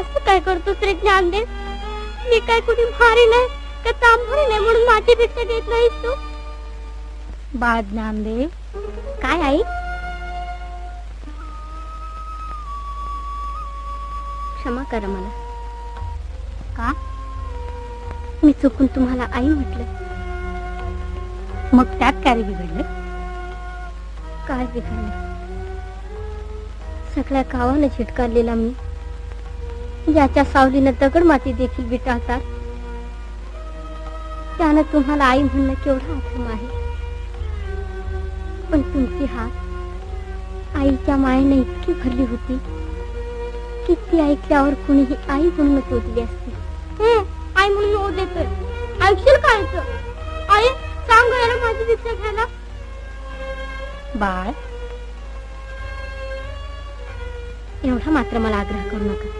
असं काय करतोस रे ज्ञानदेव? मी काय भारी नाही का नाही म्हणून माझी भिक्षा घेत नाहीस तू? बाळ ज्ञानदेव. काय आई? क्षमा करा मला. का? मी चुकून तुम्हाला आई म्हटलं. मग त्यात काय बिघडलं? काय बिघडलं? सगळ्या गावानं झिटकारलेला मी. ज्याच्या सावलीनं दगड माती देखील विटाळतात. त्यानं तुम्हाला आई म्हणणं केवढा अधर्म आहे. पण तुमची हात आईच्या मायेने इतकी भरली होती की ती ऐकल्यावर कुणीही आई म्हणूनच ओढली असती. आई म्हणून ओढ देतोय ऐकशील काय आई सांग याला माझी भिक्षा घ्यायला. बाळ? एवढा मात्र मला आग्रह करू नका.